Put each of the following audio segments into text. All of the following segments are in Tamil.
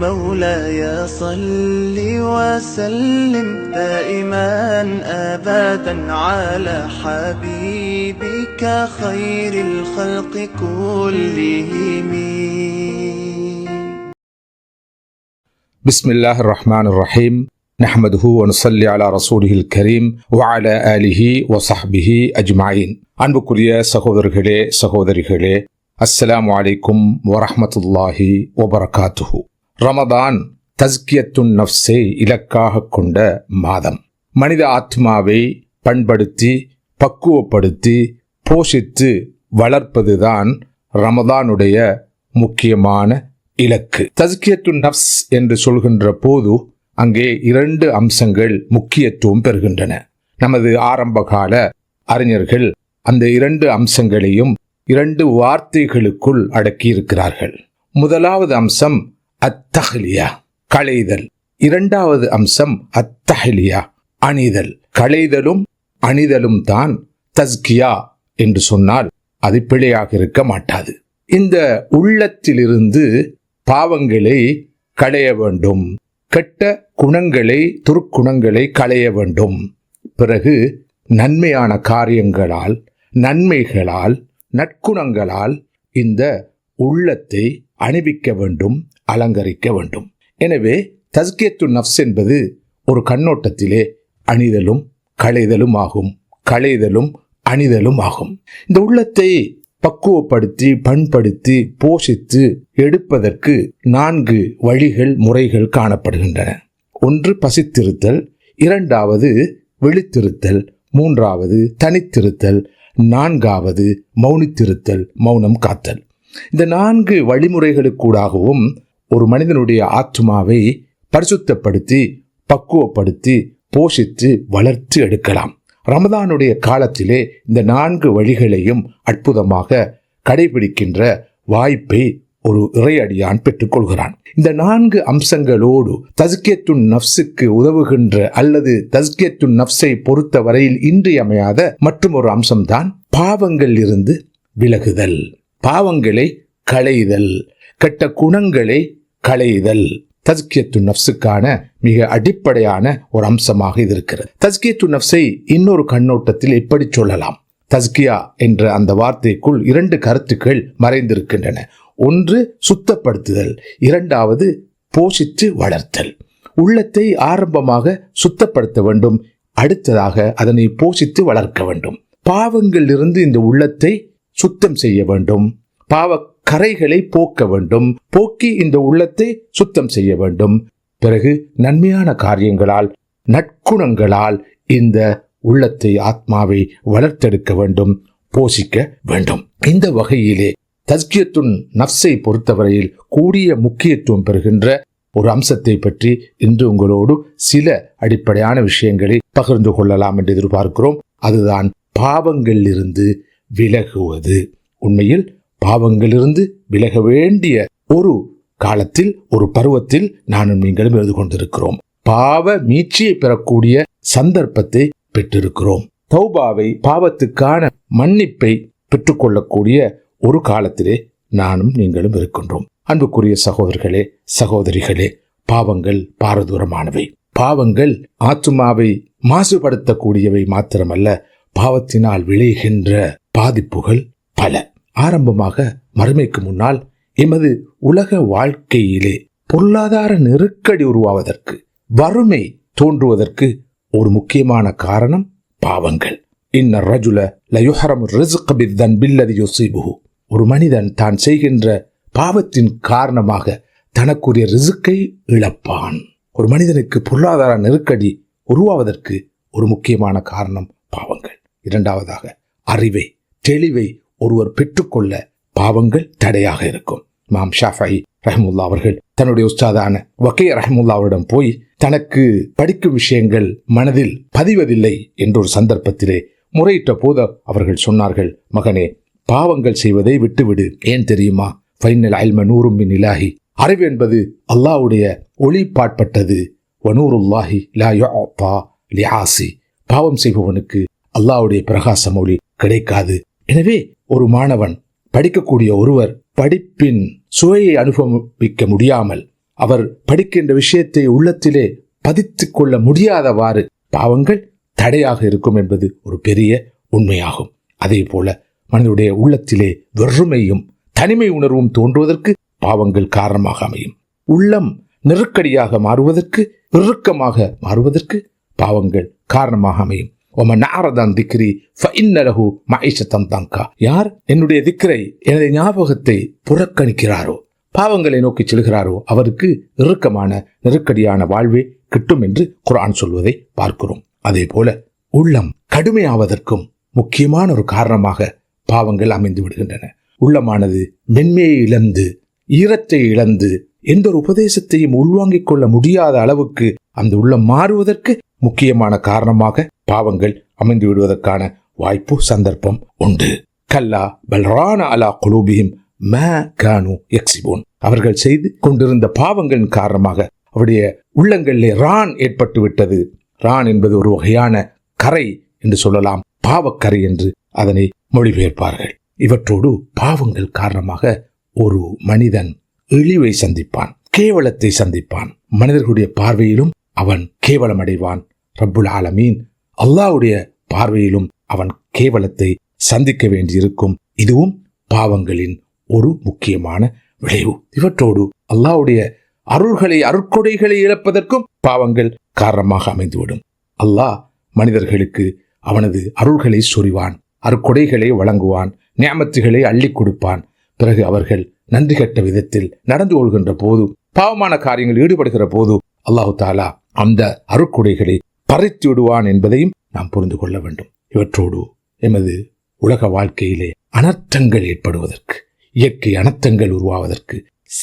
مولاي صل وسلم دائما ابدا على حبيبك خير الخلق كلهم بسم الله الرحمن الرحيم نحمده ونصلي على رسوله الكريم وعلى آله وصحبه أجمعين அன்புக்குரிய சகோதரர்களே சகோதரிகளே அஸ்ஸலாமு அலைக்கும் வரஹ்மத்துல்லாஹி வபரகாத்துஹு ரமதான் தஸ்கியத்துன் நஃப்ஸை இலக்காக கொண்ட மாதம். மனித ஆத்மாவை பண்படுத்தி பக்குவப்படுத்தி போஷித்து வளர்ப்பதுதான் ரமதானுடைய முக்கியமான இலக்கு. தஸ்கியத்து நஃப்ஸ் என்று சொல்கின்ற போது அங்கே இரண்டு அம்சங்கள் முக்கியத்துவம் பெறுகின்றன. நமது ஆரம்பகால அறிஞர்கள் அந்த இரண்டு அம்சங்களையும் இரண்டு வார்த்தைகளுக்குள் அடக்கியிருக்கிறார்கள். முதலாவது அம்சம் அத்தஹ்லியா களைதல். இரண்டாவது அம்சம் அத்தஹ்லியா அணிதல். களைதலும் அணிதலும் தான் தஸ்கியா என்று சொன்னால் அது பிழையாக இருக்க மாட்டாது. இந்த உள்ளத்திலிருந்து பாவங்களை களைய வேண்டும். கெட்ட குணங்களை துர்க்குணங்களை களைய வேண்டும். பிறகு நன்மையான காரியங்களால் நன்மைகளால் நற்குணங்களால் இந்த உள்ளத்தை அணிவிக்க வேண்டும். அலங்கரிக்க வேண்டும். எனவே தஸ்கியத்து நஃப்ஸ் என்பது ஒரு கண்ணோட்டத்திலே அணிதலும் களைதலும் ஆகும் களைதலும் அணிதலும் ஆகும் இந்த உள்ளத்தை பக்குவப்படுத்தி பண்படுத்தி போஷித்து எடுப்பதற்கு நான்கு வழிகள் முறைகள் காணப்படுகின்றன. ஒன்று பசித்திருத்தல். இரண்டாவது விழித்திருத்தல். மூன்றாவது தனித்திருத்தல். நான்காவது மௌனித்திருத்தல். மௌனம் காத்தல். இந்த நான்கு வழிமுறைகளுக்கூடாகவும் ஒரு மனிதனுடைய ஆத்மாவை பரிசுத்தப்படுத்தி பக்குவப்படுத்தி போஷித்து வளர்த்து எடுக்கலாம். ரமதானுடைய காலத்திலே இந்த நான்கு வழிகளையும் அற்புதமாக கடைபிடிக்கின்ற வாய்ப்பை ஒரு இறையடியான் பெற்றுக்கொள்கிறான். இந்த நான்கு அம்சங்களோடு தஸ்கியத்துன் நப்சுக்கு உதவுகின்ற அல்லது தஸ்கியத்துன் நப்சை பொறுத்த வரையில் இன்றியமையாத மற்றும் ஒரு அம்சம்தான் பாவங்கள் இருந்து விலகுதல். பாவங்களை களைதல். கெட்ட குணங்களை களைதல். தஸ்கியத்து நப்சுக்கான மிக அடிப்படையான ஒரு அம்சமாக இது இருக்கிறது. தஸ்கியத்து நப்சை இன்னொரு கண்ணோட்டத்தில் எப்படி சொல்லலாம்? தஸ்கியா என்ற அந்த வார்த்தைக்குள் இரண்டு கருத்துக்கள் மறைந்திருக்கின்றன. ஒன்று சுத்தப்படுத்துதல். இரண்டாவது போஷித்து வளர்த்தல். உள்ளத்தை ஆரம்பமாக சுத்தப்படுத்த வேண்டும். அடுத்ததாக அதனை போஷித்து வளர்க்க வேண்டும். பாவங்களிலிருந்து இந்த உள்ளத்தை சுத்தம் செய்ய வேண்டும். பாவ கரைகளை போக்க வேண்டும். போக்கி இந்த உள்ளத்தை சுத்தம் செய்ய வேண்டும். பிறகு நன்மையான காரியங்களால் நற்குணங்களால் இந்த உள்ளத்தை ஆத்மாவை வளர்த்தெடுக்க வேண்டும் போஷிக்க வேண்டும். இந்த வகையிலே தஸ்கியத்துன் நப்சை பொறுத்தவரையில் கூடிய முக்கியத்துவம் பெறுகின்ற ஒரு அம்சத்தை பற்றி இன்று உங்களோடு சில அடிப்படையான விஷயங்களை பகிர்ந்து கொள்ளலாம் என்று எதிர்பார்க்கிறோம். அதுதான் பாவங்களிலிருந்து விலகுவது. உண்மையில் பாவங்களிலிருந்து விலக வேண்டிய ஒரு காலத்தில் ஒரு பருவத்தில் நானும் நீங்களும் எழுது கொண்டிருக்கிறோம். பாவ மீட்சியை பெறக்கூடிய சந்தர்ப்பத்தை பெற்றிருக்கிறோம். தௌபாவை பாவத்துக்கான மன்னிப்பை பெற்றுக்கொள்ளக்கூடிய ஒரு காலத்திலே நானும் நீங்களும் இருக்கின்றோம். அன்புக்குரிய சகோதரர்களே சகோதரிகளே பாவங்கள் பாரதூரமானவை. பாவங்கள் ஆத்துமாவை மாசுபடுத்தக்கூடியவை மாத்திரமல்ல பாவத்தினால் விளைகின்ற பாதிப்புகள் பல. ஆரம்பமாக மறுமைக்கு முன்னால் எமது உலக வாழ்க்கையிலே பொருளாதார நெருக்கடி உருவாவதற்கு வறுமை தோன்றுவதற்கு ஒரு முக்கியமான காரணம் பாவங்கள். இன்ன ரஜுல லயுஹரம் ரிஸ்க் பில்லதி யோசிபுகு ஒரு மனிதன் தான் செய்கின்ற பாவத்தின் காரணமாக தனக்குரிய ரிசுக்கை இழப்பான். ஒரு மனிதனுக்கு பொருளாதார நெருக்கடி உருவாவதற்கு ஒரு முக்கியமான காரணம் பாவங்கள். இரண்டாவதாக அறிவை தெளிவை ஒருவர் பெற்றுக்கொள்ள பாவங்கள் தடையாக இருக்கும். மாம் ஷாஃபாயி ரஹமுல்லா அவர்கள் தன்னுடைய உஸ்தாதான வக்கே ரஹமுல்லாவிடம் போய் தனக்கு படிக்கும் விஷயங்கள் மனதில் பதிவதில்லை என்ற ஒரு சந்தர்ப்பத்திலே முறையிட்ட போது அவர்கள் சொன்னார்கள் மகனே பாவங்கள் செய்வதை விட்டுவிடு. ஏன் தெரியுமா? ஃபைனல் அயல்ம நூறும் மின் இலாகி அறிவு என்பது அல்லாவுடைய ஒளிப்பாட்பட்டது. வனூருல்லாஹி லா யுஅத்தா லிஆசி. பாவம் செய்பவனுக்கு அல்லாவுடைய பிரகாசம் ஒளி கிடைக்காது. எனவே ஒரு மாணவன் படிக்கக்கூடிய ஒருவர் படிப்பின் சுவையை அனுபவிக்க முடியாமல் அவர் படிக்கின்ற விஷயத்தை உள்ளத்திலே பதித்துக் கொள்ள முடியாதவாறு பாவங்கள் தடையாக இருக்கும் என்பது ஒரு பெரிய உண்மையாகும். அதே போல மனிதனுடைய உள்ளத்திலே வெறுமையும் தனிமை உணர்வும் தோன்றுவதற்கு பாவங்கள் காரணமாக அமையும். உள்ளம் நெருக்கடியாக மாறுவதற்கு இறுக்கமாக மாறுவதற்கு பாவங்கள் காரணமாக அமையும். ஒமன் நாரதான் திக்ரி ஃபஇன்னலஹு மகிஷத்தன் தங்கா யார் என்னுடைய திக்ரை எனது ஞாபகத்தை புறக்கணிக்கிறாரோ பாவங்களை நோக்கி செல்கிறாரோ அவருக்கு இறுக்கமான நெருக்கடியான வாழ்வே கிட்டும் என்று குரான் சொல்வதை பார்க்கிறோம். அதே போல உள்ளம் கடுமையாவதற்கும் முக்கியமான ஒரு காரணமாக பாவங்கள் அமைந்து விடுகின்றன. உள்ளமானது மென்மையை இழந்து ஈரத்தை இழந்து எந்த ஒரு உபதேசத்தையும் உள்வாங்கிக் கொள்ள முடியாத அளவுக்கு அந்த உள்ளம் மாறுவதற்கு முக்கியமான காரணமாக பாவங்கள் அமைந்து விடுவதற்கான வாய்ப்பு சந்தர்ப்பம் உண்டு. கல்லா பல்ரான அலா குலூபியும் கானு எக்ஸிபோன் அவர்கள் செய்து கொண்டிருந்த பாவங்களின் காரணமாக அவருடைய உள்ளங்களிலே ரான் ஏற்பட்டு விட்டது ரான் என்பது ஒரு வகையான கரை என்று சொல்லலாம். பாவக்கரை என்று அதனை மொழிபெயர்ப்பார்கள். இவற்றோடு பாவங்கள் காரணமாக ஒரு மனிதன் இழிவை சந்திப்பான் கேவலத்தை சந்திப்பான். மனிதர்களுடைய பார்வையிலும் அவன் கேவலம் அடைவான் ரப்புல் ஆலமீன். அல்லாவுடைய பார்வையிலும் அவன் கேவலத்தை சந்திக்க வேண்டியிருக்கும். இதுவும் பாவங்களின் ஒரு முக்கியமான விளைவு. இவற்றோடு அல்லாவுடைய அருள்களை அருட்கொடைகளை இழப்பதற்கும் பாவங்கள் காரணமாக அமைந்துவிடும். அல்லாஹ் மனிதர்களுக்கு அவனது அருள்களை சொறிவான் அருட்கொடைகளை வழங்குவான் நியமத்துகளை அள்ளி கொடுப்பான். பிறகு அவர்கள் நன்றி கட்ட விதத்தில் நடந்து கொள்கின்ற போது பாவமான காரியங்கள் ஈடுபடுகிற போது அல்லாஹு தாலா அந்த அருக்குடைகளை பறித்து விடுவான் என்பதையும் நாம் புரிந்து கொள்ள வேண்டும். இவற்றோடு எமது உலக வாழ்க்கையிலே அனர்த்தங்கள் ஏற்படுவதற்கு இயற்கை அனர்த்தங்கள் உருவாவதற்கு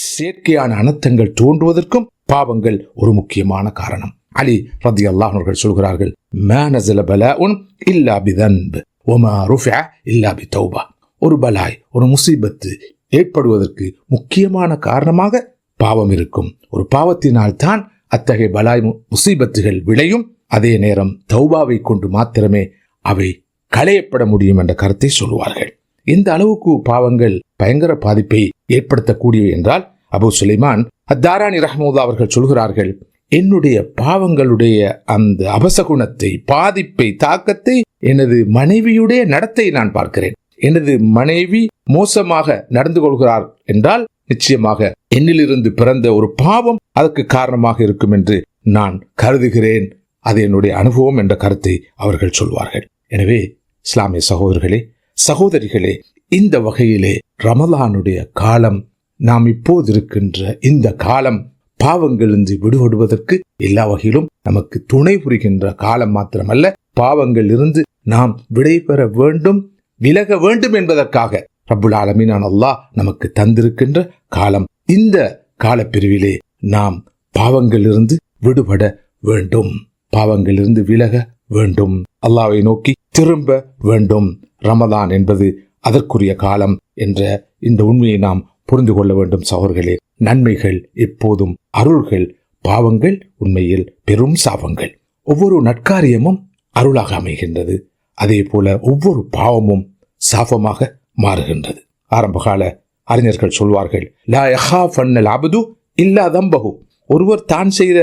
செயற்கையான அனர்த்தங்கள் தோன்றுவதற்கும் பாவங்கள் ஒரு முக்கியமான காரணம். அலி ரதி அல்லாஹ் அவர்கள் சொல்கிறார்கள் "மா பல உன் இல்லா பிதன்பு ஒமா ருஃபிஅ இல்லா பிதௌபா. ஒரு பலாய் ஒரு முசீபத்து ஏற்படுவதற்கு முக்கியமான காரணமாக பாவம் இருக்கும். ஒரு பாவத்தினால் தான் அத்தகைய பலாய் முசீபத்துகள் விளையும். அதே நேரம் தௌபாவை கொண்டு மாத்திரமே அவை களையப்பட முடியும் என்ற கருத்தை சொல்லுவார்கள். இந்த அளவுக்கு பாவங்கள் பயங்கர பாதிப்பை ஏற்படுத்தக்கூடியவை என்றால் அபு சுலைமான் அத்தாராணி ரஹ்மூதா அவர்கள் சொல்கிறார்கள் என்னுடைய பாவங்களுடைய அந்த அபசகுணத்தை பாதிப்பை தாக்கத்தை எனது மனைவியுடைய நடத்தை நான் பார்க்கிறேன். எனது மனைவி மோசமாக நடந்து கொள்கிறார் என்றால் நிச்சயமாக என்னிலிருந்து பிறந்த ஒரு பாவம் அதற்கு காரணமாக இருக்கும் என்று நான் கருதுகிறேன். அது என்னுடைய அனுபவம் என்ற கருத்தை அவர்கள் சொல்வார்கள். எனவே இஸ்லாமிய சகோதரர்களே சகோதரிகளே இந்த வகையிலே ரமலானுடைய காலம் நாம் இப்போது இருக்கின்ற இந்த காலம் பாவங்களிலிருந்து விடுபடுவதற்கு எல்லா வகையிலும் நமக்கு துணை புரிகின்ற காலம் மாத்திரமல்ல. பாவங்களிலிருந்து நாம் விடைபெற வேண்டும் விலக வேண்டும் என்பதற்காக ரப்புல் ஆலமீனான் அல்லாஹ் நமக்கு தந்திருக்கின்ற காலம். இந்த காலப்பிரிவிலே நாம் பாவங்களிலிருந்து விடுபட வேண்டும். பாவங்களிலிருந்து விலக வேண்டும். அல்லாவை நோக்கி திரும்ப வேண்டும். ரமதான் என்பது அதற்குரிய காலம் என்ற இந்த உண்மையை நாம் புரிந்து கொள்ள வேண்டும் சகோர்களே நன்மைகள் எப்போதும் அருள்கள் பாவங்கள் உண்மையில் பெரும் சாபங்கள். ஒவ்வொரு நற்காரியமும் அருளாக அமைகின்றது. அதே போல ஒவ்வொரு பாவமும் சாபமாக மாறுகின்றது. ஆரம்பகால அறிஞர்கள் சொல்வார்கள் லா யஹாஃபன்னல் அபது இல்லா தம்பகு ஒருவர் தான் செய்த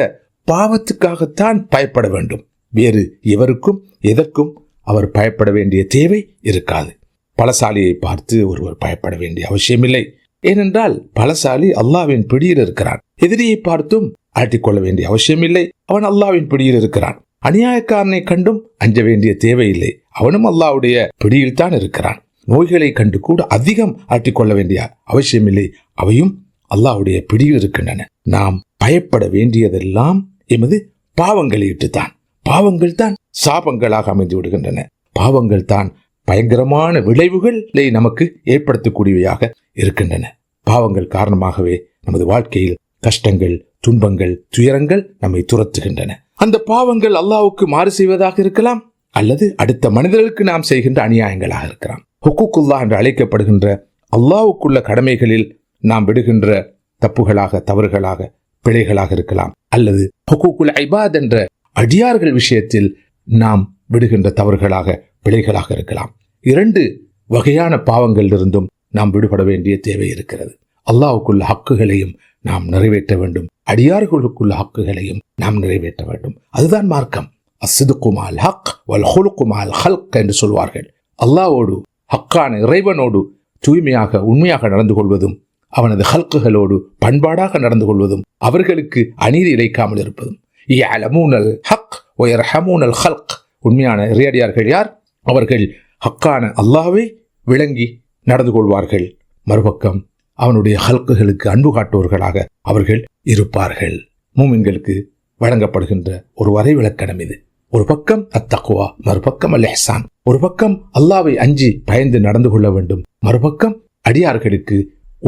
பாவத்துக்காகத்தான் பயப்பட வேண்டும். வேறு எவருக்கும் எதற்கும் அவர் பயப்பட வேண்டிய தேவை இருக்காது. பலசாலியை பார்த்து ஒருவர் பயப்பட வேண்டிய அவசியமில்லை. ஏனென்றால் பலசாலி அல்லாவின் பிடியில் இருக்கிறான். எதிரியை பார்த்தும் ஆட்டிக்கொள்ள வேண்டிய அவசியமில்லை. அவன் அல்லாவின் பிடியில் இருக்கிறான். அநியாயக்காரனை கண்டும் அஞ்ச வேண்டிய தேவையில்லை. அவனும் அல்லாவுடைய பிடியில் தான் இருக்கிறான். நோய்களை கண்டு கூட அதிகம் ஆட்டிக்கொள்ள வேண்டிய அவசியமில்லை. அவையும் அல்லாஹ்வுடைய பிடியில் இருக்கின்றன. நாம் பயப்பட வேண்டியதெல்லாம் எமது பாவங்களை தான் பாவங்கள் தான் சாபங்களாக அமைந்து விடுகின்றன. பாவங்கள் தான் பயங்கரமான விளைவுகளை நமக்கு ஏற்படுத்தக்கூடியவையாக இருக்கின்றன. பாவங்கள் காரணமாகவே நமது வாழ்க்கையில் கஷ்டங்கள் துன்பங்கள் துயரங்கள் நம்மை துரத்துகின்றன. அந்த பாவங்கள் அல்லாவுக்கு மாறு செய்வதாக இருக்கலாம் அல்லது அடுத்த மனிதர்களுக்கு நாம் செய்கின்ற அநியாயங்களாக இருக்கலாம். ஹுக்குக்குல்லா என்று அழைக்கப்படுகின்ற அல்லாவுக்குள்ள கடமைகளில் நாம் விடுகின்ற தப்புகளாக தவறுகளாக பிழைகளாக இருக்கலாம். அல்லது ஹுக்குக்குல் ஐபாத் என்ற அடியார்கள் விஷயத்தில் நாம் விடுகின்ற தவறுகளாக பிழைகளாக இருக்கலாம். இரண்டு வகையான பாவங்களிலிருந்தும் நாம் விடுபட வேண்டிய தேவை இருக்கிறது. அல்லாவுக்குள்ள ஹக்குகளையும் நாம் நிறைவேற்ற வேண்டும். அடியார்களுக்குள்ள ஹக்குகளையும் நாம் நிறைவேற்ற வேண்டும். அதுதான் மார்க்கம். அஸ்துக்குமால் ஹக் வல் ஹுலுக்குமால் ஹல்க் என்று சொல்வார்கள். அல்லாவோடு ஹக்கான இறைவனோடு தூய்மையாக உண்மையாக நடந்து கொள்வதும் அவனது ஹல்குகளோடு பண்பாடாக நடந்து கொள்வதும் அவர்களுக்கு அநீதி இழைக்காமல் இருப்பதும். யஅலமூனல் ஹக் ஒயர்ஹமூனல் ஹல்க். உண்மையான இறையடியார்கள் யார்? அவர்கள் ஹக்கான அல்லாஹ்வை விளங்கி நடந்து கொள்வார்கள். மறுபக்கம் அவனுடைய ஹல்குகளுக்கு அன்பு காட்டுவர்களாக அவர்கள் இருப்பார்கள். மூமின்களுக்கு வழங்கப்படுகின்ற ஒரு வரைவிலக்கணம் இது. ஒரு பக்கம் அத்தக்குவா மறுபக்கம் அல் இஹ்சான் ஒரு பக்கம் அல்லாவை அஞ்சி பயந்து நடந்து கொள்ள வேண்டும். மறுபக்கம் அடியார்களுக்கு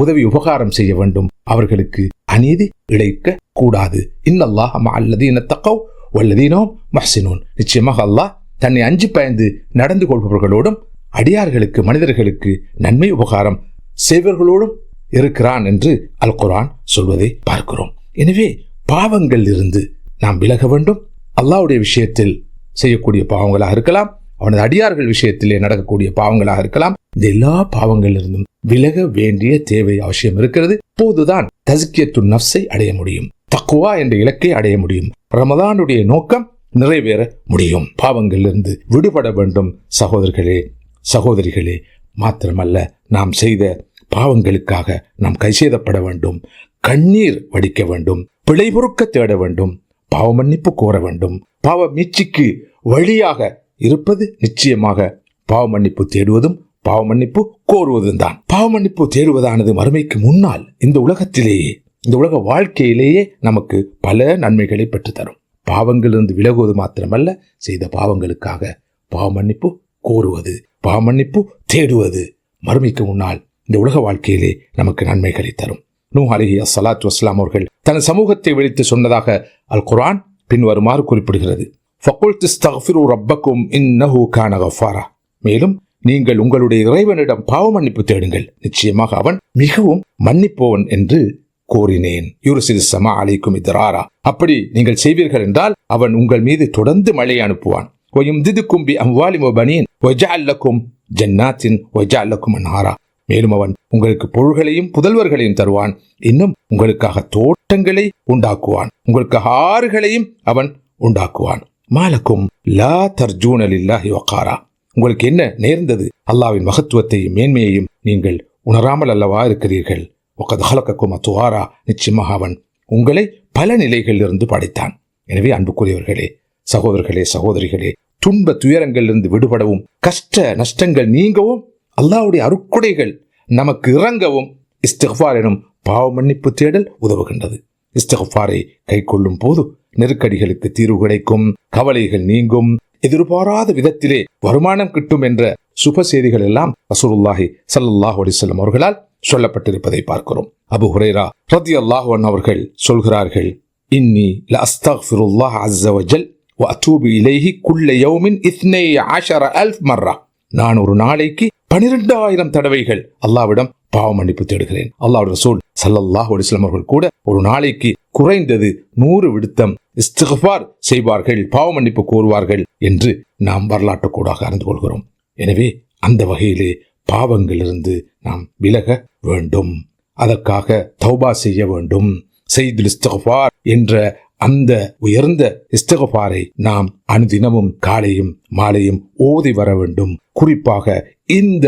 உதவி உபகாரம் செய்ய வேண்டும். அவர்களுக்கு அநீதி இழைக்க கூடாது. இன்னல்லாஹ் அல்லதீன தக்கவ் வல்லதீனோம் மஹ்சினூன். நிச்சயமாக அல்லாஹ் தன்னை அஞ்சு பயந்து நடந்து கொள்பவர்களோடும் அடியார்களுக்கு மனிதர்களுக்கு நன்மை உபகாரம் செய்வர்களோடும் இருக்கிறான் என்று அல் குரான் சொல்வதை பார்க்கிறோம். எனவே பாவங்கள் இருந்து நாம் விலக வேண்டும். அல்லாவுடைய விஷயத்தில் செய்யக்கூடிய பாவங்களாக இருக்கலாம் அவனது அடியார்கள் விஷயத்திலே நடக்கக்கூடிய பாவங்களாக இருக்கலாம். இந்த எல்லா பாவங்களிலிருந்தும் விலக வேண்டிய தேவை அவசியம் இருக்கிறது. போதுதான் தஸ்கியத்து நஃப்ஸை அடைய முடியும். தக்குவா என்ற இலக்கை அடைய முடியும். ரமதானுடைய நோக்கம் நிறைவேற முடியும். பாவங்களிலிருந்து விடுபட வேண்டும். சகோதரர்களே சகோதரிகளே மாத்திரமல்ல நாம் செய்த பாவங்களுக்காக நாம் கைசேதப்பட வேண்டும். கண்ணீர் வடிக்க வேண்டும். பிழை பொறுக்க தேட வேண்டும். பாவ மன்னிப்பு கோர வேண்டும். பாவ மீட்சிக்கு வழியாக இருப்பது நிச்சயமாக பாவ மன்னிப்பு தேடுவதும் பாவ மன்னிப்பு கோருவதும் தான். பாவ மன்னிப்பு தேடுவதானது மறுமைக்கு முன்னால் இந்த உலகத்திலேயே இந்த உலக வாழ்க்கையிலேயே நமக்கு பல நன்மைகளை பெற்றுத்தரும். பாவங்களிலிருந்து விலகுவது மாத்திரமல்ல செய்த பாவங்களுக்காக பாவ மன்னிப்பு கோருவது பாவ மன்னிப்பு தேடுவது மறுமைக்கு முன்னால் இந்த உலக வாழ்க்கையிலே நமக்கு நன்மைகளை தரும். நூ அலிஹி அஸ்ஸலாத்து வஸ்லாம் அவர்கள் தன் சமூகத்தை விழித்து சொன்னதாக அல் குரான் பின்வருமாறு குறிப்பிடுகிறது. ஃபகுல்த் இஸ்தக்ஃபிரு ரப்பக்கும் இன்னஹு கான கஃபாரா. மேலும் நீங்கள் உங்களுடைய இறைவனிடம் பாவ மன்னிப்பு தேடுங்கள். நிச்சயமாக அவன் மிகவும் மன்னிப்பவன் என்று கோரினேன் யூருசில் சமா அலைக்கும் இதராரா. அப்படி நீங்கள் செய்வீர்கள் என்றால் அவன் உங்கள் மீது தொடர்ந்து மழை அனுப்புவான். ஒயும் பி அம்வாலிம் பனீன் ஒஜால்லக்கும் ஜன்னாத்தின் ஒஜால்லக்கும் அன்ஹாரா. மேலும் அவன் உங்களுக்கு பொருள்களையும் புதல்வர்களையும் தருவான். இன்னும் உங்களுக்காக தோட்டங்களை உண்டாக்குவான். உங்களுக்கு ஆறுகளையும் அவன் உண்டாக்குவான். மாலக்கும் லா தர்ஜூனல் இல்லாஹி வக்காரா உங்களுக்கு என்ன நேர்ந்தது? அல்லாவின் மகத்துவத்தையும் மேன்மையையும் நீங்கள் உணராமல் அல்லவா இருக்கிறீர்கள்? ஒக்கது ஹலக்கக்கும் அத்துவாரா நிச்சயமாக அவன் உங்களை பல நிலைகளிலிருந்து படைத்தான். எனவே அன்புக்குரியவர்களே சகோதரர்களே சகோதரிகளே துன்ப துயரங்களிலிருந்து விடுபடவும் கஷ்ட நஷ்டங்கள் நீங்கவும் அல்லாவுடைய அருக்குடைகள் நமக்கு இறங்கவும் இஸ்திஃபார் எனும் பாவ மன்னிப்பு தேடல் உதவுகின்றது. இஸ்திஃபாரை கை கொள்ளும் போது நெருக்கடிகளுக்கு தீர்வு கிடைக்கும் கவலைகள் நீங்கும் எதிர்பாராத விதத்திலே வருமானம் கிட்டும் என்ற சுப செய்திகள் எல்லாம் ரசூலுல்லாஹி சல்லாஹ் அலிசல்லம் அவர்களால் சொல்லப்பட்டிருப்பதை பார்க்கிறோம். அபு ஹுரேரா ரலியல்லாஹு அல்லாஹன் அவர்கள் சொல்கிறார்கள் இன்னி லஅஸ்தக்ஃபிருல்லாஹ் அஸ்ஸ வஜல் வஅதூபு குல்ல யௌமின் ஆஷர அல்ஃப் மர்ரா. நான் ஒரு நாளைக்கு பனிரெண்டாயிரம் தடவைகள் அல்லாவிடம் பாவ மன்னிப்பு தேடுகிறேன். அல்லாஹ் ரசூல் சல்லல்லாஹு அலைஹி அவர்கள் கூட ஒரு நாளைக்கு குறைந்தது நூறு விடுத்தம் இஸ்திஃபார் செய்வார்கள் பாவ மன்னிப்பு கூறுவார்கள் என்று நாம் வரலாற்று கூடாக அறிந்து கொள்கிறோம். எனவே அந்த வகையிலே பாவங்களிலிருந்து நாம் விலக வேண்டும். அதற்காக தௌபா செய்ய வேண்டும். செய்து இஸ்திஃபார் என்ற அந்த உயர்ந்த இஸ்தகபாரை நாம் அனுதினமும் காலையும் மாலையும் ஓதி வர வேண்டும். குறிப்பாக இந்த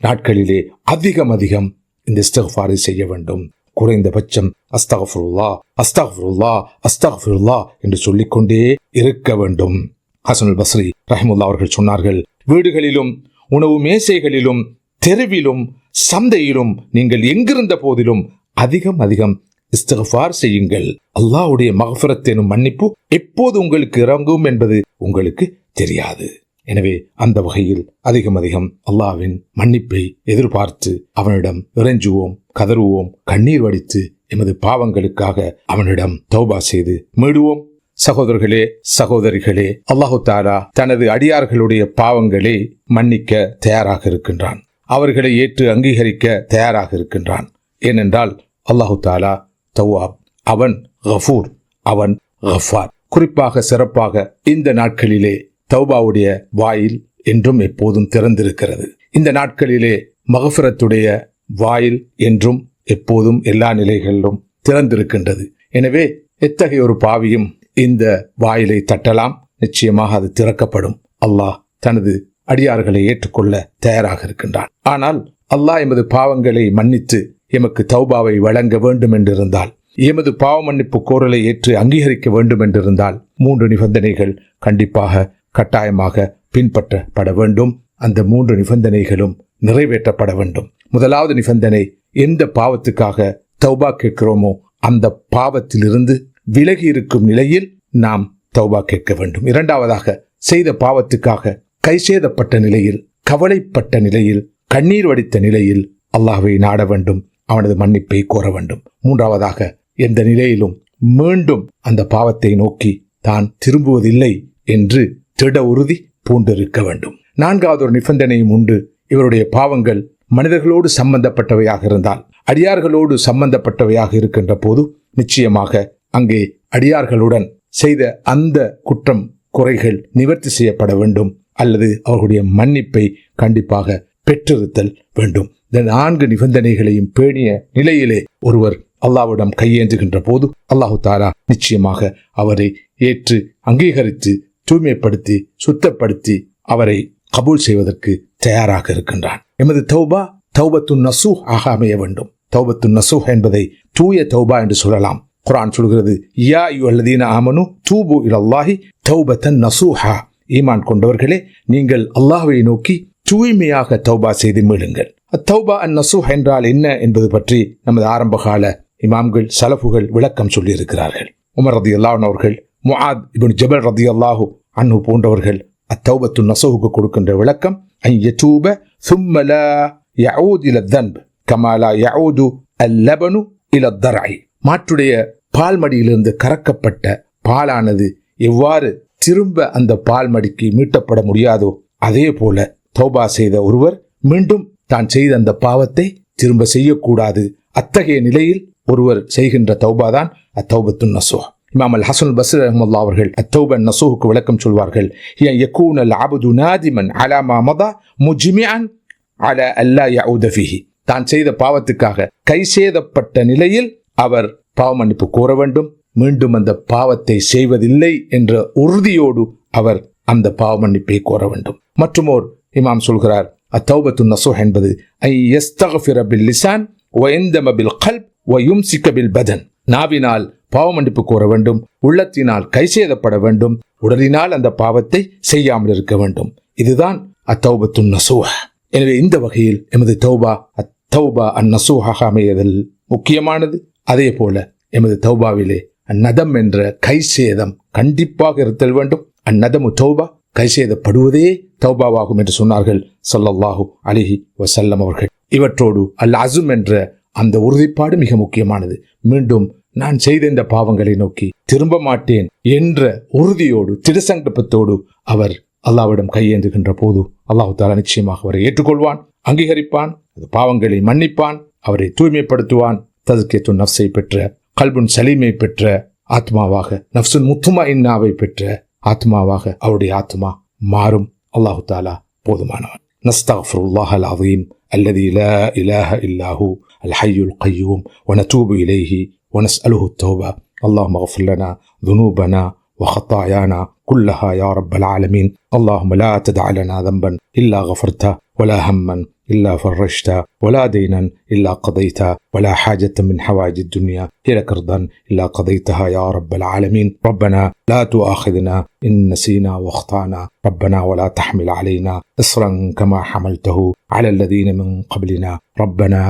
நாட்களிலே அதிகம் அதிகம் இந்த இஸ்திகபாரை செய்ய வேண்டும். குறைந்தபட்சம் அஸ்தகஃபுல்லா அஸ்தகஃபுல்லா அஸ்தகஃபுல்லா என்று சொல்லிக்கொண்டே இருக்க வேண்டும். ஹசனுல் பஸ்ரி ரஹிமுல்லா அவர்கள் சொன்னார்கள் வீடுகளிலும் உணவு மேசைகளிலும் தெருவிலும் சந்தையிலும் நீங்கள் எங்கிருந்த போதிலும் அதிகம் அதிகம் இஸ்தகஃபார் செய்யுங்கள். அல்லாஹ்வுடைய மகஃபரத்தேனும் மன்னிப்பு எப்போது உங்களுக்கு இறங்கும் என்பது உங்களுக்கு தெரியாது. எனவே அந்த வகையில் அதிகம் அதிகம் அல்லாஹ்வின் மன்னிப்பை எதிர்பார்த்து அவனிடம் இறைஞ்சுவோம் கதறுவோம் கண்ணீர் வடித்து எமது பாவங்களுக்காக அவனிடம் தௌபா செய்து மீடுவோம். சகோதரர்களே சகோதரிகளே அல்லாஹு தாலா தனது அடியார்களுடைய பாவங்களை மன்னிக்க தயாராக இருக்கின்றான். அவர்களை ஏற்று அங்கீகரிக்க தயாராக இருக்கின்றான். ஏனென்றால் அல்லாஹு தாலா தவாப் அவன் கஃபூர் அவன் கஃபார். குறிப்பாக சிறப்பாக இந்த நாட்களிலே தௌபாவுடைய வாயில் என்றும் எப்போதும் திறந்திருக்கிறது. இந்த நாட்களிலே மகஃபிரத்துடைய வாயில் என்றும் எப்போதும் எல்லா நிலைகளிலும் திறந்திருக்கின்றது. எனவே எத்தகைய ஒரு பாவியும் இந்த வாயிலை தட்டலாம். நிச்சயமாக அது திறக்கப்படும். அல்லாஹ் தனது அடியார்களை ஏற்றுக்கொள்ள தயாராக இருக்கின்றான். ஆனால் அல்லாஹ் எமது பாவங்களை மன்னித்து எமக்கு தௌபாவை வழங்க வேண்டும் என்றிருந்தால் எமது பாவ மன்னிப்பு கோரலை ஏற்று அங்கீகரிக்க வேண்டும் என்றிருந்தால் மூன்று நிபந்தனைகள் கண்டிப்பாக கட்டாயமாக பின்பற்றப்பட வேண்டும். அந்த மூன்று நிபந்தனைகளும் நிறைவேற்றப்பட வேண்டும். முதலாவது நிபந்தனை எந்த பாவத்துக்காக தௌபா கேட்கிறோமோ அந்த பாவத்திலிருந்து விலகி இருக்கும் நிலையில் நாம் தௌபா கேட்க வேண்டும். இரண்டாவதாக செய்த பாவத்துக்காக கைசேதப்பட்ட நிலையில் கவலைப்பட்ட நிலையில் கண்ணீர் வடித்த நிலையில் அல்லாஹ்வை நாட வேண்டும். அவனது மன்னிப்பை கோர வேண்டும். மூன்றாவதாக எந்த நிலையிலும் மீண்டும் அந்த பாவத்தை நோக்கி தான் திரும்புவதில்லை என்று திட உறுதி பூண்டிருக்க வேண்டும். நான்காவது ஒரு நிபந்தனையும் உண்டு. இவருடைய பாவங்கள் மனிதர்களோடு சம்பந்தப்பட்டவையாக இருந்தால் அடியார்களோடு சம்பந்தப்பட்டவையாக இருக்கின்ற போது நிச்சயமாக அங்கே அடியார்களுடன் செய்த அந்த குற்றம் குறைகள் நிவர்த்தி செய்யப்பட வேண்டும். அல்லது அவர்களுடைய மன்னிப்பை கண்டிப்பாக பெற்றிருத்தல் வேண்டும். இந்த நான்கு நிபந்தனைகளையும் பேணிய நிலையிலே ஒருவர் அல்லாவிடம் கையேந்துகின்ற போது அல்லாஹு தாலா நிச்சயமாக அவரை ஏற்று அங்கீகரித்து தூய்மைப்படுத்தி சுத்தப்படுத்தி அவரை கபூல் செய்வதற்கு தயாராக இருக்கின்றான். எமது தௌபா தௌபத்து நசூஹ் ஆக அமைய வேண்டும். தௌபத்து நசூஹ் என்பதை தூய தௌபா என்று சொல்லலாம். குரான் சொல்கிறது யா அல்லதீன ஆமனு தூபு இலல்லாஹி தௌபத்தன் நசூஹா. ஈமான் கொண்டவர்களே நீங்கள் அல்லாஹுவை நோக்கி தூய்மையாக தௌபா செய்து மீளுங்கள். அத்தௌபா அன் நசூஹ் என்றால் என்ன என்பது பற்றி நமது ஆரம்பகால இமாம்கள் சலஃபுகள் விளக்கம் சொல்லியிருக்கிறார்கள். உமர் ரதி அல்லாஹன் அவர்கள் முஆத் இபின் ஜபல் ரதி அல்லாஹு அன்னு போன்றவர்கள் அத்தௌபத்து நசவுக்கு கொடுக்கின்ற விளக்கம் அன் யதூப சும்மலா யவுத் இல தன்பு கமாலா யவுது அல்லபனு இல தராய் மாற்றுடைய பால்மடியிலிருந்து கறக்கப்பட்ட பாலானது எவ்வாறு திரும்ப அந்த பால்மடிக்கு மீட்டப்பட முடியாதோ அதே போல தௌபா செய்த ஒருவர் மீண்டும் தான் செய்த அந்த பாவத்தை திரும்ப செய்யக்கூடாது. அத்தகைய நிலையில் ஒருவர் செய்கின்ற தௌபா தான் அத்தௌபத்துன் நசுவா இமாம் அல் ஹசன் பஸ்ர் அஹமல்லா அவர்கள் அத்தௌபன் நசூஹுக்கு விளக்கம் சொல்வார்கள். யக்கூன் அல் அபுது நாதிமன் அலாமா மதா முஜ்மிஅன் அல அல்லா யஊத தான் செய்த பாவத்துக்காக கைசேதப்பட்ட நிலையில் அவர் பாவ மன்னிப்பு கோர வேண்டும். மீண்டும் அந்த பாவத்தை செய்வதில்லை என்ற உறுதியோடு அவர் அந்த பாவ மன்னிப்பை கோர வேண்டும். மற்றுமோர் இமாம் சொல்கிறார் அத்தௌபத்து நசூஹ் என்பது ஐ எஸ்தகஃபிர பில் லிசான் வயந்தம பில் கல்ப் வயும்சிக்க பில் பதன். நாவினால் பாவ மன்னிப்பு கோர வேண்டும் உள்ளத்தினால் கைசேதப்பட வேண்டும் உடலினால் அந்த பாவத்தை செய்யாமல் இருக்க வேண்டும். இதுதான் அத்தௌபத்து நசூஹ் எனவே இந்த வகையில் எமது தௌபா அத்தௌபா அந்நசூஹாக அமையதில் முக்கியமானது. அதே போல எமது தௌபாவிலே அந்நதம் என்ற கைசேதம் கண்டிப்பாக இருத்தல் வேண்டும். அந்நதமு தௌபா கைசேதப்படுவதே தௌபாவாகும் என்று சொன்னார்கள் சொல்லல்லாஹு அலிஹி வசல்லம் அவர்கள். இவற்றோடு அல் அசும் என்ற அந்த உறுதிப்பாடு மிக முக்கியமானது. மீண்டும் நான் செய்த இந்த பாவங்களை நோக்கி திரும்ப மாட்டேன் என்ற உறுதியோடு திருசங்கப்பத்தோடு அவர் அல்லாவிடம் கையேந்துகின்ற போது அல்லாஹு தாலா நிச்சயமாக அவரை ஏற்றுக்கொள்வான் அங்கீகரிப்பான் அது பாவங்களை மன்னிப்பான் அவரை தூய்மைப்படுத்துவான் ததுக்கேத்து நப்சை பெற்ற கல்புன் சலீமை பெற்ற ஆத்மாவாக நப்சுன் முத்துமா இன்னாவை பெற்ற ஆத்மாவாக அவருடைய ஆத்மா மாறும் அல்லாஹு தாலா போதுமானவன் نستغفر الله العظيم الذي لا إله إلا هو الحي القيوم ونتوب إليه ونسأله التوبة. اللهم اغفر لنا ذنوبنا وخطايانا كلها يا رب العالمين. اللهم لا تدع لنا ذنبا إلا غفرته ولا هما إلا فرجته ولا دينا إلا قضيته ولا حاجة من حوائج الدنيا هي لك إلا قضيتها يا رب العالمين. ربنا لا تؤاخذنا إن نسينا واخطأنا. ربنا ولا تحمل علينا إصرا كما حملته على الذين من قبلنا. ربنا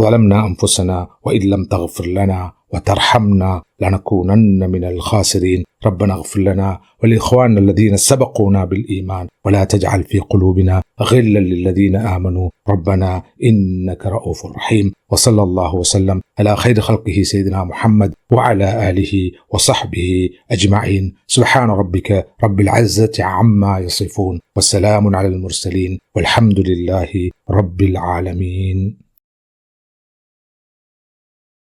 ظلمنا أنفسنا وإن لم تغفر لنا وترحمنا لنكونن من الخاسرين. ربنا اغفر لنا ولإخواننا الذين سبقونا بالإيمان ولا تجعل في قلوبنا غلا للذين آمنوا. ربنا إنك رؤوف رحيم. وصلى الله وسلم على خير خلقه سيدنا محمد وعلى آله وصحبه أجمعين. سبحان ربك رب العزة عما يصفون والسلام على المرسلين والحمد لله رب العالمين.